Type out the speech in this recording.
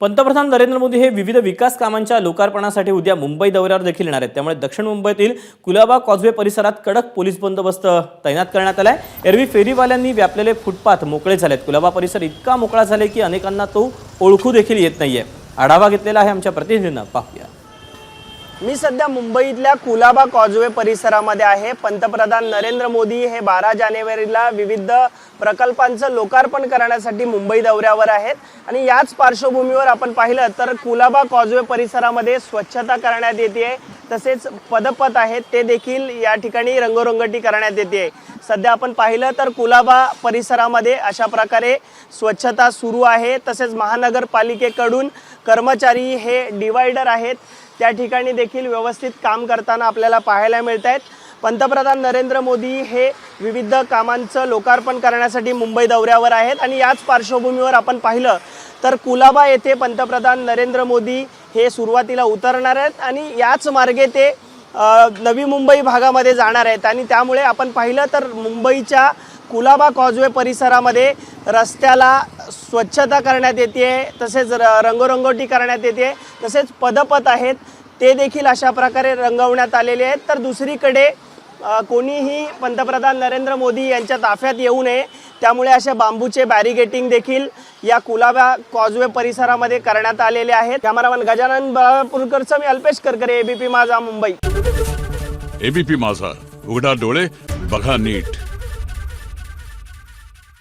पंतप्रधान नरेंद्र मोदी हे विविध विकास कामांच्या लोकार्पणासाठी उद्या मुंबई दौऱ्यावर देखील येणार आहेत. त्यामुळे दक्षिण मुंबईतील कुलाबा कॉजवे परिसरात कडक पोलीस बंदोबस्त तैनात करण्यात आलाय. एरवी फेरीवाल्यांनी व्यापलेले फुटपाथ मोकळे झालेत. कुलाबा परिसर इतका मोकळा झालाय की अनेकांना तो ओळखू देखील येत नाहीये. आढावा घेतलेला आहे आमच्या प्रतिनिधींना. पाहूया. मी सध्या मुंबईतल्या कुलाबा कॉजवे परिसरामध्ये आहे. पंतप्रधान नरेंद्र मोदी हे बारा जानेवारीला विविध प्रकल्पांचं लोकार्पण करण्यासाठी मुंबई दौऱ्यावर आहेत. आणि याच पार्श्वभूमीवर आपण पाहिलं तर कुलाबा कॉजवे परिसरामध्ये स्वच्छता करण्यात येते तसेच पदपथ आहेत ते देखील या ठिकाणी रंगरंगटी करण्यात येते सध्या आपण पाहिलं तर कुलाबा परिसरामध्ये अशा प्रकारे स्वच्छता सुरू आहे. तसेच महानगरपालिकेकडून कर्मचारी हे डिवायडर आहेत. त्या ठिकाणी देखील व्यवस्थित काम करताना आपल्याला पाहायला मिळत आहेत पंतप्रधान नरेंद्र मोदी हे विविध कामांचं लोकार्पण करण्यासाठी मुंबई दौऱ्यावर आहेत आणि याच पार्श्वभूमीवर आपण पाहिलं तर कुलाबा येथे पंतप्रधान नरेंद्र मोदी हे सुरुवातीला उतरणार आहेत आणि याच मार्गे ते नवी मुंबई भागामध्ये जाणार आहेत आणि त्यामुळे आपण पाहिलं तर मुंबईच्या कुलाबा कॉजवे परिसरामध्ये रस्त्याला स्वच्छता करण्यात येते तसेच र रंगरंगोटी करण्यात येते तसेच पदपथ आहेत ते देखील अशा प्रकारे रंगवण्यात आलेले आहेत. तर दुसरीकडे कोणीही पंतप्रधान नरेंद्र मोदी यांच्या ताफ्यात येऊ नये त्यामुळे अशा बांबूचे बॅरिगेटिंग देखील या कुलाबा कॉजवे परिसरामध्ये करण्यात आलेले आहेत. कॅमेरामन गजानन बाळापूरकरचं मी अल्पेश करकरे एबीपी माझा मुंबई. एबीपी माझा उघडा डोळे बघा नीट.